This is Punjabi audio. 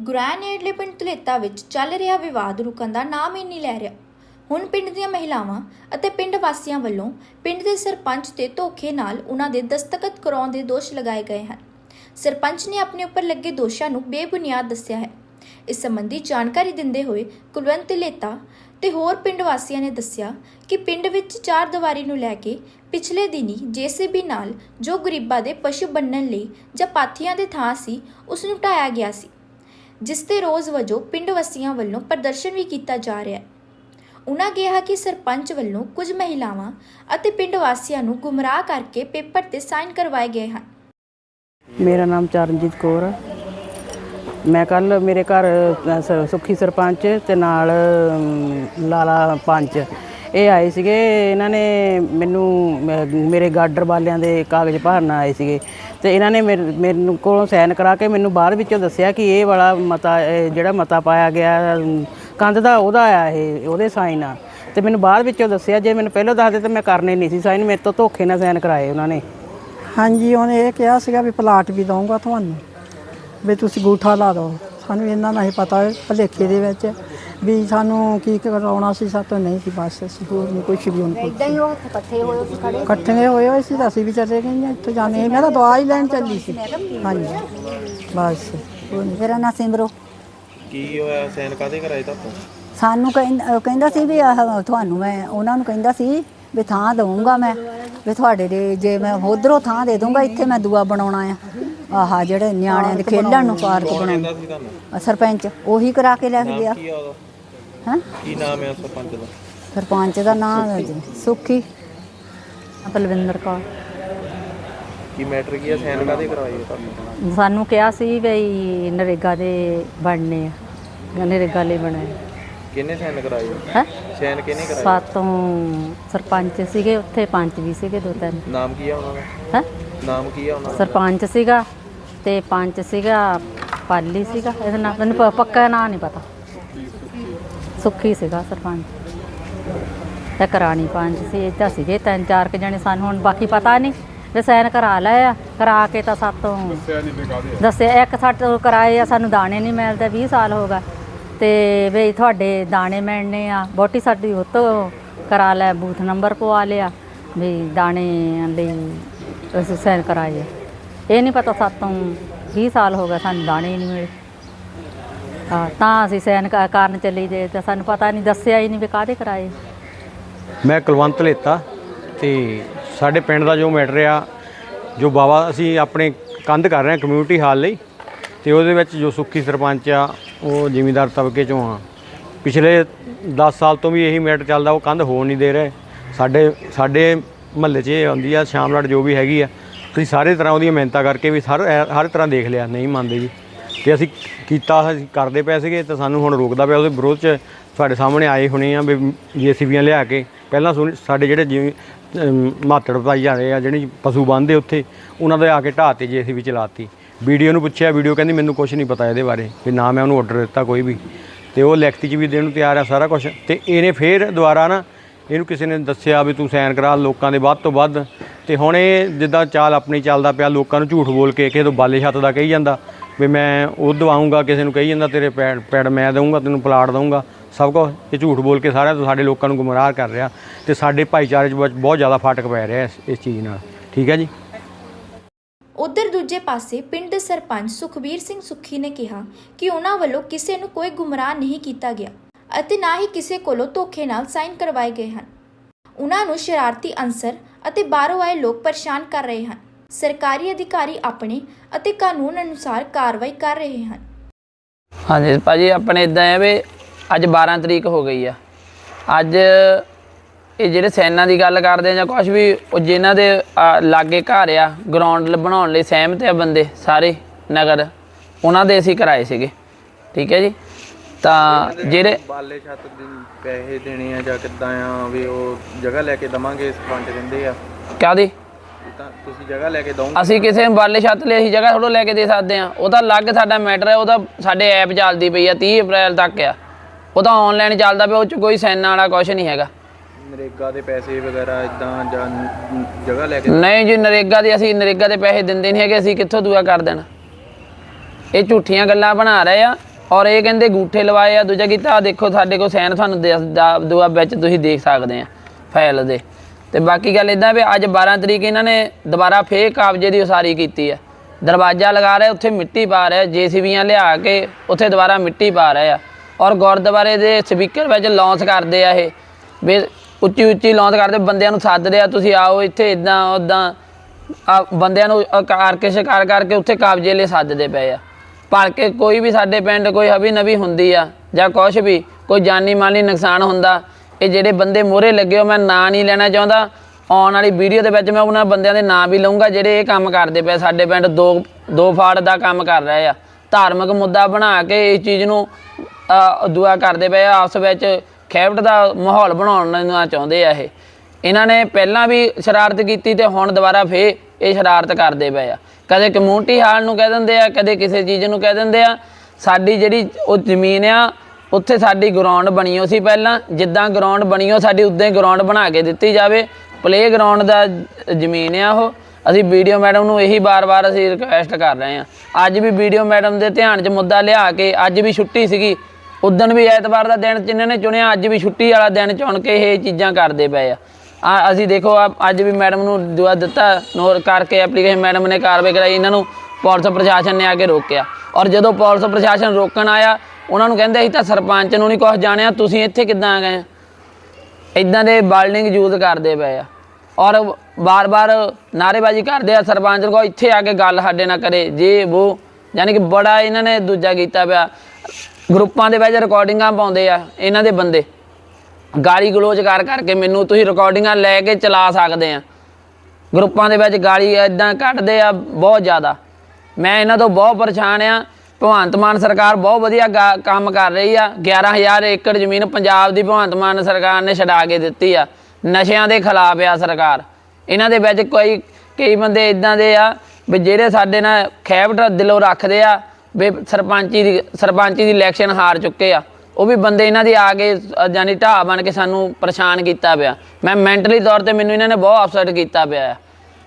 ਗੁਰਾਂ ਨੇੜਲੇ ਪਿੰਡ ਧਲੇਤਾ ਵਿੱਚ ਚੱਲ ਰਿਹਾ ਵਿਵਾਦ ਰੁਕਣ ਦਾ ਨਾਮ ਹੀ ਨਹੀਂ ਲੈ ਰਿਹਾ। ਹੁਣ ਪਿੰਡ ਦੀਆਂ ਮਹਿਲਾਵਾਂ ਅਤੇ ਪਿੰਡ ਵਾਸੀਆਂ ਵੱਲੋਂ ਪਿੰਡ ਦੇ ਸਰਪੰਚ ਤੇ ਧੋਖੇ ਨਾਲ ਉਹਨਾਂ ਦੇ ਦਸਤਖਤ ਕਰਾਉਣ ਦੇ ਦੋਸ਼ ਲਗਾਏ ਗਏ ਹਨ। ਸਰਪੰਚ ਨੇ ਆਪਣੇ ਉੱਪਰ ਲੱਗੇ ਦੋਸ਼ਾਂ ਨੂੰ ਬੇਬੁਨਿਆਦ ਦੱਸਿਆ ਹੈ। ਇਸ ਸੰਬੰਧੀ ਜਾਣਕਾਰੀ ਦਿੰਦੇ ਹੋਏ ਕੁਲਵੰਤ ਧਲੇਤਾ ਤੇ ਹੋਰ ਪਿੰਡ ਵਾਸੀਆਂ ਨੇ ਦੱਸਿਆ ਕਿ ਪਿੰਡ ਵਿੱਚ ਚਾਰ ਦੀਵਾਰੀ ਨੂੰ ਲੈ ਕੇ ਪਿਛਲੇ ਦਿਨੀ ਜੀਸੀਬੀ ਨਾਲ ਜੋ ਗਰੀਬਾਂ ਦੇ ਪਸ਼ੂ ਬੰਨਣ ਲਈ ਜਾਂ ਪਾਥੀਆਂ ਦੇ ਥਾਂ ਸੀ, ਉਸ ਨੂੰ ਢਾਇਆ ਗਿਆ ਸੀ। ਜਿਸ ਤੇ ਰੋਜ਼ ਵਜੋਂ ਪਿੰਡ ਵਾਸੀਆਂ ਵੱਲੋਂ ਪ੍ਰਦਰਸ਼ਨ ਵੀ ਕੀਤਾ ਜਾ ਰਿਹਾ ਹੈ। ਉਨ੍ਹਾਂ ਕਿਹਾ ਕਿ ਸਰਪੰਚ ਵੱਲੋਂ ਕੁਝ ਮਹਿਲਾਵਾਂ ਅਤੇ ਪਿੰਡ ਵਾਸੀਆਂ ਨੂੰ ਗੁੰਮਰਾਹ ਕਰਕੇ ਪੇਪਰ ਤੇ ਸਾਈਨ ਕਰਵਾਏ ਗਏ ਹਨ। ਮੇਰਾ ਨਾਮ ਚਰਨਜੀਤ ਕੌਰ ਆ। ਮੈਂ ਕੱਲ ਮੇਰੇ ਘਰ ਸ- ਸੁੱਖੀ ਸਰਪੰਚ ਤੇ ਨਾਲ ਅਮ, ਲਾਲਾ ਪੰਚ ਇਹ ਆਏ ਸੀਗੇ। ਇਹਨਾਂ ਨੇ ਮੈਨੂੰ ਮ- ਮੇਰੇ ਗਾਰਡਰ ਵਾਲਿਆਂ ਦੇ ਕਾਗਜ਼ ਭਰਨ ਆਏ ਸੀਗੇ। ਤੇ ਇਹਨਾਂ ਨੇ ਮੇਰੇ- ਮੈਨੂੰ ਕੋਲੋਂ ਸਾਈਨ ਕਰਾ ਕੇ ਮੈਨੂੰ ਬਾਅਦ ਵਿੱਚੋਂ ਦੱਸਿਆ ਕਿ ਇਹ ਵਾਲਾ ਮਤਾ ਜਿਹੜਾ ਮਤਾ ਪਾਇਆ ਗਿਆ ਕੰਧ ਦਾ ਉਹਦਾ ਆ ਇਹ, ਉਹਦੇ ਸਾਈਨ ਆ। ਤੇ ਮੈਨੂੰ ਬਾਅਦ ਵਿੱਚੋਂ ਦੱਸਿਆ, ਜੇ ਮੈਨੂੰ ਪਹਿਲਾਂ ਦੱਸਦੇ ਤਾਂ ਮੈਂ ਕਰਨੇ ਨਹੀਂ ਸੀ ਸਾਈਨ, ਮੇਰੇ ਤੋਂ ਧੋਖੇ ਨਾਲ ਸਾਈਨ ਕਰਾਏ ਉਹਨਾਂ ਨੇ। ਹਾਂਜੀ, ਉਹਨੇ ਇਹ ਕਿਹਾ ਸੀਗਾ ਵੀ ਪਲਾਟ ਵੀ ਦਊਂਗਾ ਤੁਹਾਨੂੰ, ਵੀ ਤੁਸੀਂ ਗੂਠਾ ਲਾ ਦਿਓ। ਸਾਨੂੰ ਇਹਨਾਂ ਨਹੀਂ ਪਤਾ ਭਲੇਖੇ ਦੇ ਵਿੱਚ। ਵੀ ਸਾਨੂੰ ਕੀ ਕਰਾਉਣਾ ਸੀ ਸਾਤੋਂ ਨਹੀਂ ਸੀ ਬਸ ਅਸੀਂ ਹੋਰ ਨਹੀਂ ਕੁਝ ਵੀ ਉਹਨਾਂ ਇਦਾਂ ਹੀ ਉਹ ਇਕੱਠੇ ਹੋਏ ਸੀ ਖੜੇ? ਇਕੱਠੇ ਹੋਏ ਹੋਏ ਸੀ ਤਾਂ ਅਸੀਂ ਵੀ ਚਲੇ ਗਏ ਹਾਂ ਇੱਥੋਂ ਜਾਣੇ। ਮੈਂ ਤਾਂ ਦਵਾਈ ਲੈਣ ਚੱਲੀ ਸੀ। ਹਾਂਜੀ ਬਸ ਹੋਰ। ਮੇਰਾ ਨਾਂ ਸਿਮਰੋ। ਕੀ ਹੋਇਆ? ਸੈਨ ਕਾਦੇ ਕਰਾਏ ਤਾਂ ਸਾਨੂੰ ਕਹਿੰ- ਕਹਿੰਦਾ ਸੀ ਵੀ ਆਹ ਤੁਹਾਨੂੰ ਮੈਂ ਉਹਨਾਂ ਨੂੰ ਕਹਿੰਦਾ ਸੀ ਵੀ ਥਾਂ ਦਊਂਗਾ ਮੈਂ ਵੀ ਤੁਹਾਡੇ ਦੇ ਜੇ ਮੈਂ ਉਧਰੋਂ ਥਾਂ ਦੇ ਦੂੰਗਾ ਇੱਥੇ ਮੈਂ ਦੂਆ ਬਣਾਉਣਾ ਆ। ਆਹ ਜਿਹੜੇ ਨਿਆਣਿਆਂ ਦੇ ਖੇਲਣ ਨੂੰ ਪਾਰਕ ਬਣਾਉਣਾ। ਸੀ ਤੁਹਾਨੂੰ? ਸਰਪੰਚ ਉਹੀ ਕਰਾ ਕੇ ਲੈ ਕੇ ਗਿਆ। ਕੀ ਆ ਉਹਦਾ? ਹਾਂ? ਕੀ ਨਾਮ ਹੈ ਸਰਪੰਚ ਦਾ? ਸਰਪੰਚ ਦਾ ਨਾਮ ਹੈ ਜੀ ਸੁਖੀ। ਬਲਵਿੰਦਰ ਕੌਰ। ਕੀ ਮੈਟਰ ਕੀ ਹੈ? ਸੈਨ ਕਾਦੇ ਕਰਵਾਏ ਤੁਹਾਨੂੰ? ਸਾਨੂੰ ਕਿਹਾ ਸੀ ਵੀ ਨਰੇਗਾ ਦੇ ਬਣਨੇ ਆ। ਨਰੇਗਾ ਲਈ ਬਣੇ ਕਿਹਨੇ ਸੈਨ ਕਰਾਏ ਹੈ? ਸੈਨ ਕਿਹਨੇ ਕਰਾਏ ਸਾਤੋਂ ਸਰਪੰਚ ਸੀਗੇ ਉੱਥੇ ਪੰਚ ਵੀ ਸੀਗੇ ਦੋ ਤਿੰਨ। ਨਾਮ ਕੀ ਆ ਉਹਨਾਂ ਦਾ? ਹੈ? ਨਾਮ ਕੀ ਆ ਉਹਨਾਂ ਦਾ? ਸਰਪੰਚ ਸੀਗਾ ਤੇ ਪੰਚ ਸੀਗਾ ਪਾਲੀ ਸੀਗਾ ਇਹਦਾ ਨਾਮ ਮੈਨੂੰ ਪੱਕਾ ਨਾਂ ਨਹੀਂ ਪਤਾ। ਸੁੱਖੀ ਸੀਗਾ ਸਰਪੰਚ। ਇੱਕ ਰਾਣੀ ਪੰਚ ਸੀ ਇਹ ਤਾਂ ਸੀਗੇ ਤਿੰਨ ਚਾਰ ਕੁ ਜਣੇ ਸਾਨੂੰ ਹੁਣ ਬਾਕੀ ਪਤਾ ਨਹੀਂ ਵੀ ਸਾਈਨ ਕਰਾ ਆ ਕਰਾ ਕੇ ਤਾਂ ਸਾਤੋਂ ਦੱਸਿਆ ਇੱਕ ਤੋਂ ਕਰਾਏ ਆ ਸਾਨੂੰ ਦਾਣੇ ਨਹੀਂ ਮਿਲਦੇ 20 ਸਾਲ ਹੋ ਗਏ। ਤੇ ਵੀ ਤੁਹਾਡੇ ਦਾਣੇ ਮਿਲਣੇ ਆ ਬੋਟੀ ਸਾਡੀ ਉਹ ਤੋਂ ਕਰਾ ਲੈ ਬੂਥ ਨੰਬਰ ਪਵਾ ਲਿਆ ਵੀ ਦਾਣੇ ਲਈ ਅਸੀਂ ਸਾਈਨ ਕਰਾਏ। ਇਹ ਨਹੀਂ ਪਤਾ ਸਾਤੋਂ 20 ਸਾਲ ਹੋ ਗਏ ਸਾਨੂੰ ਦਾਣੇ ਨਹੀਂ ਮਿਲੇ। ਹਾਂ, ਤਾਂ ਅਸੀਂ ਸਾਈਨ ਕ- ਕਰਨ ਚੱਲੀ ਜੇ ਤੇ ਸਾਨੂੰ ਪਤਾ ਨਹੀਂ, ਦੱਸਿਆ ਹੀ ਨਹੀਂ ਵੀ ਕਾਹਦੇ ਕਰਾਏ ਮੈਂ ਕੁਲਵੰਤ ਲੇਤਾ ਤੇ ਸਾਡੇ ਪਿੰਡ ਦਾ ਜੋ ਮੈਟਰ ਆ, ਜੋ ਬਾਵਾ ਅਸੀਂ ਆਪਣੇ ਕੰਧ ਕਰ ਰਹੇ ਹਾਂ ਕਮਿਊਨਿਟੀ ਹਾਲ ਲਈ ਤੇ ਉਹਦੇ ਵਿੱਚ ਜੋ ਸੁੱਖੀ ਸਰਪੰਚ ਆ, ਉਹ ਜ਼ਿਮੀਂਦਾਰ ਤਬਕੇ ਚੋਂ ਆ। ਪਿਛਲੇ 10 ਸਾਲ ਤੋਂ ਵੀ ਇਹੀ ਮੈਟਰ ਚੱਲਦਾ, ਉਹ ਕੰਧ ਹੋਣ ਨਹੀਂ ਦੇ ਰਹੇ। ਸਾਡੇ ਸਾਡੇ ਮਹੱਲੇ 'ਚ ਇਹ ਆਉਂਦੀ ਆ, ਸ਼ਾਮ ਨਾਲ ਜੋ ਵੀ ਹੈਗੀ ਆ, ਤੁਸੀਂ ਸਾਰੇ ਤਰ੍ਹਾਂ ਉਹਦੀਆਂ ਮਿਹਨਤਾਂ ਕਰਕੇ ਵੀ ਹਰ ਹਰ ਤਰ੍ਹਾਂ ਦੇਖ ਲਿਆ, ਨਹੀਂ ਮੰਨਦੇ ਜੀ। ਤੇ ਅਸੀਂ ਕੀਤਾ, ਅਸੀਂ ਕਰਦੇ ਪਏ ਸੀਗੇ ਤਾਂ ਸਾਨੂੰ ਹੁਣ ਰੋਕਦਾ ਪਿਆ ਉਹਦੇ ਵਿਰੋਧ 'ਚ। ਸਾਡੇ ਸਾਹਮਣੇ ਆਏ ਹੋਣੇ ਆ ਵੀ ਜੀਸੀਬੀਆਂ ਲਿਆ ਕੇ। ਪਹਿਲਾਂ ਸੁਣ- ਸਾਡੇ ਜਿਹੜੇ ਜਿਵੇਂ ਮਾਤੜ ਪਾਈ ਜਾ ਰਹੇ ਆ, ਜਿਹੜੀ ਪਸ਼ੂ ਬੰਨ੍ਹਦੇ ਉੱਥੇ, ਉਹਨਾਂ ਦੇ ਆ ਕੇ ਢਾਹ ਤੇ ਜੀਸੀਬੀ ਚਲਾਤੀ। ਵੀਡੀਓ ਨੂੰ ਪੁੱਛਿਆ, ਵੀਡੀਓ ਕਹਿੰਦੀ, ਮੈਨੂੰ ਕੁਝ ਨਹੀਂ ਪਤਾ ਇਹਦੇ ਬਾਰੇ, ਵੀ ਨਾ ਮੈਂ ਉਹਨੂੰ ਆਰਡਰ ਦਿੱਤਾ ਕੋਈ ਵੀ। ਤੇ ਉਹ ਲਿਖਤੀ 'ਚ ਵੀ ਦੇਣ ਨੂੰ ਤਿਆਰ ਆ ਸਾਰਾ ਕੁਝ ਤੇ ਇਹਨੇ ਫੇਰ ਦੁਬਾਰਾ ਨਾ ਇਹਨੂੰ ਕਿਸੇ ਨੇ ਦੱਸਿਆ ਵੀ ਤੂੰ ਸਾਈਨ ਕਰਾ, ਲੋਕਾਂ ਦੇ ਵੱਧ ਤੋਂ ਵੱਧ। ਤੇ ਹੁਣ ਇਹ ਜਿੱਦਾਂ ਚਾਲ ਆਪਣੀ ਚੱਲਦਾ ਪਿਆ, ਲੋਕਾਂ ਨੂੰ ਝੂਠ ਬੋਲ ਕੇ, ਕਿਸੇ ਤੋਂ ਬਾਲੇ ਛੱਤ ਦਾ ਕਹੀ ਜਾਂਦਾ। ਵੀ ਮੈਂ ਉਹ ਦਵਾਉਂਗਾ, ਕਿਸੇ ਨੂੰ ਕਹੀ ਜਾਂਦਾ ਤੇਰੇ ਪੈੜ ਪੈੜ ਮੈਂ ਦਊਂਗਾ, ਤੈਨੂੰ ਪਲਾਟ ਦਊਂਗਾ। ਸਭ ਕੁਛ, ਇਹ ਝੂਠ ਬੋਲ ਕੇ ਸਾਰਿਆਂ ਤੋਂ ਸਾਡੇ ਲੋਕਾਂ ਨੂੰ ਗੁੰਮਰਾਹ ਕਰ ਰਿਹਾ ਤੇ ਸਾਡੇ ਭਾਈਚਾਰੇ 'ਚ ਬਹੁਤ ਜ਼ਿਆਦਾ ਫਾਟਕ ਪੈ ਰਿਹਾ ਇਸ ਇਸ ਚੀਜ਼ ਨਾਲ। ਠੀਕ ਹੈ ਜੀ? ਉਧਰ ਦੂਜੇ ਪਾਸੇ ਪਿੰਡ ਦੇ ਸਰਪੰਚ ਸੁਖਬੀਰ ਸਿੰਘ ਸੁੱਖੀ ਨੇ ਕਿਹਾ ਕਿ ਉਹਨਾਂ ਵੱਲੋਂ ਕਿਸੇ ਨੂੰ ਕੋਈ ਗੁੰਮਰਾਹ ਨਹੀਂ ਕੀਤਾ ਗਿਆ ਅਤੇ ਨਾ ਹੀ ਕਿਸੇ ਕੋਲੋਂ ਧੋਖੇ ਨਾਲ ਸਾਈਨ ਕਰਵਾਏ ਗਏ ਹਨ। ਉਹਨਾਂ ਨੂੰ ਸ਼ਰਾਰਤੀ ਅਨਸਰ ਅਤੇ ਬਾਹਰੋਂ ਆਏ ਲੋਕ ਪਰੇਸ਼ਾਨ ਕਰ ਰਹੇ ਹਨ। ਸਰਕਾਰੀ ਅਧਿਕਾਰੀ ਆਪਣੇ ਅਤੇ ਕਾਨੂੰਨ ਅਨੁਸਾਰ ਕਾਰਵਾਈ ਕਰ ਰਹੇ ਹਨ। ਹਾਂਜੀ ਭਾਜੀ ਆਪਣੇ ਇਦਾਂ ਹੈ ਵੀ ਅੱਜ 12 ਤਰੀਕ ਹੋ ਗਈ ਆ। ਅੱਜ ਇਹ ਜਿਹੜੇ ਸੈਨਾ ਦੀ ਗੱਲ ਕਰਦੇ ਆ ਜਾਂ ਕੁਝ ਵੀ ਉਹ ਜਿਨ੍ਹਾਂ ਦੇ ਲਾਗੇ ਘਰ ਆ ਗਰਾਊਂਡ ਬਣਾਉਣ ਲਈ ਸਹਿਮਤ ਆ ਬੰਦੇ ਸਾਰੇ ਨਗਰ ਉਹਨਾਂ ਦੇ ਅਸੀਂ ਕਰਾਏ ਸੀਗੇ। ਠੀਕ ਹੈ ਜੀ? ਤਾਂ ਜਿਹੜੇ ਬਾਲੇ ਛੱਤ ਦੇ ਪੈਸੇ ਦੇਣੇ ਆ ਜਾਂ ਕਿੱਦਾਂ ਆ ਵੀ ਉਹ ਜਗ੍ਹਾ ਲੈ ਕੇ ਦਵਾਂਗੇ ਸਰਪੰਚ ਕਹਿੰਦੇ ਆ। ਕਾਹਦੀ? ਤਾਂ ਤੁਸੀਂ ਜਗ੍ਹਾ ਲੈ ਕੇ ਦਵੋਗੇ ਅਸੀਂ ਕਿਸੇ ਨੂੰ ਬਾਲੇ ਛੱਤ ਲਈ ਅਸੀਂ ਜਗ੍ਹਾ ਥੋੜੋ ਲੈ ਕੇ ਦੇ ਸਕਦੇ ਆ ਉਹ ਤਾਂ ਅਲੱਗ ਸਾਡਾ ਮੈਟਰ ਹੈ ਉਹਦਾ ਸਾਡੇ ਐਪ ਚੱਲਦੀ ਪਈ ਆ 30 ਅਪ੍ਰੈਲ ਤੱਕ ਆ। ਉਹ ਤਾਂ ਆਨਲਾਈਨ ਚੱਲਦਾ ਪਿਆ ਉਹ ਚ ਕੋਈ ਸੈਨਾ ਵਾਲਾ ਕੁਝ ਨਹੀਂ ਹੈਗਾ। ਨਰੇਗਾ ਦੇ ਪੈਸੇ ਵਗੈਰਾ ਇਦਾਂ ਜਾਂ ਜਗ੍ਹਾ ਲੈ ਕੇ ਨਹੀਂ ਜੀ ਨਰੇਗਾ ਦੇ ਅਸੀਂ ਨਰੇਗਾ ਦੇ ਪੈਸੇ ਦਿੰਦੇ ਨਹੀਂ ਹੈਗੇ ਅਸੀਂ ਕਿੱਥੋਂ ਦੂਆ ਕਰ ਦੇਣਾ। ਇਹ ਝੂਠੀਆਂ ਗੱਲਾਂ ਬਣਾ ਰਹੇ ਆ ਔਰ ਇਹ ਕਹਿੰਦੇ ਗੂਠੇ ਲਵਾਏ ਆ ਦੂਜਾ ਕੀਤਾ ਦੇਖੋ ਸਾਡੇ ਕੋਲ ਸੈਨ ਤੁਹਾਨੂੰ ਦੁਆ ਵਿੱਚ ਤੁਸੀਂ ਦੇਖ ਸਕਦੇ ਆ ਫਾਈਲ ਦੇ। ਤੇ ਬਾਕੀ ਗੱਲ ਇਦਾਂ ਵੀ ਅੱਜ 12 ਤਰੀਕ ਇਹਨਾਂ ਨੇ ਦੁਬਾਰਾ ਫੇਰ ਕਾਬਜੇ ਦੀ ਉਸਾਰੀ ਕੀਤੀ ਆ। ਦਰਵਾਜ਼ਾ ਲਗਾ ਰਹੇ, ਉੱਥੇ ਮਿੱਟੀ ਪਾ ਰਹੇ, ਜੀਸੀਬੀਆਂ ਲਿਆ ਕੇ ਉੱਥੇ ਦੁਬਾਰਾ ਮਿੱਟੀ ਪਾ ਰਹੇ ਆ। ਔਰ ਗੁਰਦੁਆਰੇ ਦੇ ਸਪੀਕਰ ਵਿੱਚ ਲੌਂਚ ਕਰਦੇ ਆ ਇਹ। ਵੀ ਉੱਚੀ ਉੱਚੀ ਲੌਂਚ ਕਰਦੇ, ਬੰਦਿਆਂ ਨੂੰ ਸੱਦ ਰਿਹਾ, ਤੁਸੀਂ ਆਓ ਇੱਥੇ ਇਦਾਂ ਉਦਾਂ ਆ ਬੰਦਿਆਂ ਨੂੰ ਕਾਰ ਕੇ ਸ਼ਿਕਾਰ ਕਰਕੇ ਉੱਥੇ ਕਾਬਜੇ ਲਈ ਸੱਦਦੇ ਪਏ ਆ। ਭਲ ਕੇ ਕੋਈ ਵੀ ਸਾਡੇ ਪਿੰਡ ਕੋਈ ਹਵੀ ਨਵੀ ਹੁੰਦੀ ਆ ਜਾਂ ਕੁਛ ਵੀ, ਕੋਈ ਜਾਨੀ ਮਾਲੀ ਨੁਕਸਾਨ ਹੁੰਦਾ ਇਹ ਜਿਹੜੇ ਬੰਦੇ ਮੋਹਰੇ ਲੱਗੇ ਹੋ ਮੈਂ ਨਾਂ ਨਹੀਂ ਲੈਣਾ ਚਾਹੁੰਦਾ। ਆਉਣ ਵਾਲੀ ਵੀਡੀਓ ਦੇ ਵਿੱਚ ਮੈਂ ਉਹਨਾਂ ਬੰਦਿਆਂ ਦੇ ਨਾਂ ਵੀ ਲਵਾਂਗਾ ਜਿਹੜੇ ਇਹ ਕੰਮ ਕਰਦੇ ਪਏ ਸਾਡੇ ਪਿੰਡ ਦੋ ਦੋ ਫਾੜ ਦਾ ਕੰਮ ਕਰ ਰਹੇ ਆ। ਧਾਰਮਿਕ ਮੁੱਦਾ ਬਣਾ ਕੇ ਇਸ ਚੀਜ਼ ਨੂੰ ਅ, ਦੁਆ ਕਰਦੇ ਪਏ ਆ। ਆਪਸ ਵਿੱਚ ਖੈਬਟ ਦਾ ਮਾਹੌਲ ਬਣਾਉਣਾ ਚਾਹੁੰਦੇ ਆ ਇਹ। ਇਹਨਾਂ ਨੇ ਪਹਿਲਾਂ ਵੀ ਸ਼ਰਾਰਤ ਕੀਤੀ ਤੇ ਹੁਣ ਦੁਬਾਰਾ ਫੇਰ ਇਹ ਸ਼ਰਾਰਤ ਕਰਦੇ ਪਏ ਆ। ਕਦੇ ਕਮਿਊਨਿਟੀ ਹਾਲ ਨੂੰ ਕਹਿ ਦਿੰਦੇ ਆ ਕਦੇ ਕਿਸੇ ਚੀਜ਼ ਨੂੰ ਕਹਿ ਦਿੰਦੇ ਆ। ਸਾਡੀ ਜਿਹੜੀ ਉਹ ਜ਼ਮੀਨ ਆ ਉੱਥੇ ਸਾਡੀ ਗਰਾਊਂਡ ਬਣੀ ਹੋ ਸੀ ਪਹਿਲਾਂ। ਜਿੱਦਾਂ ਗਰਾਊਂਡ ਬਣੀ ਹੋ ਸਾਡੀ ਉਦਾਂ ਹੀ ਗਰਾਊਂਡ ਬਣਾ ਕੇ ਦਿੱਤੀ ਜਾਵੇ। ਪਲੇ ਗਰਾਊਂਡ ਦਾ ਜ਼ਮੀਨ ਆ ਉਹ। ਅਸੀਂ ਵੀਡੀਓ ਮੈਡਮ ਨੂੰ ਇਹੀ ਬਾਰ-ਬਾਰ ਅਸੀਂ ਰਿਕੁਐਸਟ ਕਰ ਰਹੇ ਹਾਂ। ਅੱਜ ਵੀ ਵੀਡੀਓ ਮੈਡਮ ਦੇ ਧਿਆਨ 'ਚ ਮੁੱਦਾ ਲਿਆ ਕੇ ਅੱਜ ਵੀ ਛੁੱਟੀ ਸੀਗੀ। ਉਦੋਂ ਵੀ ਐਤਵਾਰ ਦਾ ਦਿਨ ਜਿਨ੍ਹਾਂ ਨੇ ਚੁਣਿਆ, ਅੱਜ ਵੀ ਛੁੱਟੀ ਵਾਲਾ ਦਿਨ ਚੁਣ ਕੇ ਇਹ ਚੀਜ਼ਾਂ ਕਰਦੇ ਪਏ ਆ। ਆ, ਅਸੀਂ ਦੇਖੋ, ਆ, ਅੱਜ ਵੀ ਮੈਡਮ ਨੂੰ ਦੁਆ ਦਿੱਤਾ ਨੋਟ ਕਰਕੇ ਐਪਲੀਕੇਸ਼ਨ ਮੈਡਮ ਨੇ ਕਾਰਵਾਈ ਕਰਾਈ, ਇਹਨਾਂ ਨੂੰ ਪੁਲਿਸ ਪ੍ਰਸ਼ਾਸਨ ਨੇ ਆ ਕੇ ਰੋਕਿਆ। ਔਰ ਜਦੋਂ ਪੁਲਿਸ ਪ੍ਰਸ਼ਾਸਨ ਰੋਕਣ ਆਇਆ ਉਹਨਾਂ ਨੂੰ ਕਹਿੰਦੇ ਅਸੀਂ ਤਾਂ ਸਰਪੰਚ ਨੂੰ ਨਹੀਂ ਕੁਝ ਜਾਣਿਆ, ਤੁਸੀਂ ਇੱਥੇ ਕਿੱਦਾਂ ਆ ਗਏ? ਇਦਾਂ ਦੇ ਬਾਲਡਿੰਗ ਯੂਜ਼ ਕਰਦੇ ਪਏ ਆ। ਔਰ ਬਾਰ-ਬਾਰ ਨਾਅਰੇਬਾਜ਼ੀ ਕਰਦੇ ਆ ਸਰਪੰਚ ਕੋ ਇੱਥੇ ਆ ਕੇ ਗੱਲ ਸਾਡੇ ਨਾਲ ਕਰੇ, ਜੇ ਉਹ ਯਾਨੀ ਕਿ ਬੜਾ ਇਹਨਾਂ ਨੇ ਦੂਜਾ ਕੀਤਾ ਪਿਆ। ਗਰੁੱਪਾਂ ਦੇ ਵਿੱਚ ਰਿਕਾਰਡਿੰਗਾਂ ਪਾਉਂਦੇ ਆ, ਇਹਨਾਂ ਦੇ ਬੰਦੇ। ਗਾਲੀ ਗਲੋਚ ਕਰ ਕਰਕੇ ਮੈਨੂੰ ਤੁਸੀਂ ਰਿਕਾਰਡਿੰਗਾਂ ਲੈ ਕੇ ਚਲਾ ਸਕਦੇ ਆ। ਗਰੁੱਪਾਂ ਦੇ ਵਿੱਚ ਗਾਲੀ ਇਦਾਂ ਕੱਢਦੇ ਆ ਬਹੁਤ ਜ਼ਿਆਦਾ। ਮੈਂ ਇਹਨਾਂ ਤੋਂ ਬਹੁਤ ਪਰੇਸ਼ਾਨ ਆ। ਭਗਵੰਤ ਮਾਨ ਸਰਕਾਰ ਬਹੁਤ ਵਧੀਆ ਗਾ- ਕੰਮ ਕਰ ਰਹੀ ਆ। 11000 ਏਕੜ ਜ਼ਮੀਨ ਪੰਜਾਬ ਦੀ ਭਗਵੰਤ ਮਾਨ ਸਰਕਾਰ ਨੇ ਛਡਾ ਕੇ ਦਿੱਤੀ ਆ। ਨਸ਼ਿਆਂ ਦੇ ਖਿਲਾਫ ਆ ਸਰਕਾਰ। ਇਹਨਾਂ ਦੇ ਵਿੱਚ ਕੋਈ ਕਈ ਬੰਦੇ ਇਦਾਂ ਦੇ ਆ ਵੀ ਜਿਹੜੇ ਸਾਡੇ ਨਾਲ ਖੈਬਟ ਦਿਲੋਂ ਰੱਖਦੇ ਆ ਵੀ ਸਰਪੰਚੀ ਦੀ ਸਰਪੰਚੀ ਦੀ ਇਲੈਕਸ਼ਨ ਹਾਰ ਚੁੱਕੇ ਆ। ਉਹ ਵੀ ਬੰਦੇ ਇਹਨਾਂ ਦੀ ਆ ਕੇ ਅ, ਜਾਨੀ ਢਾਹ ਬਣ ਕੇ ਸਾਨੂੰ ਪਰੇਸ਼ਾਨ ਕੀਤਾ ਪਿਆ। ਮੈਂ ਮੈਂਟਲੀ ਤੌਰ ਤੇ ਮੈਨੂੰ ਇਹਨਾਂ ਨੇ ਬਹੁਤ ਅਪਸੈਟ ਕੀਤਾ ਪਿਆ ਆ।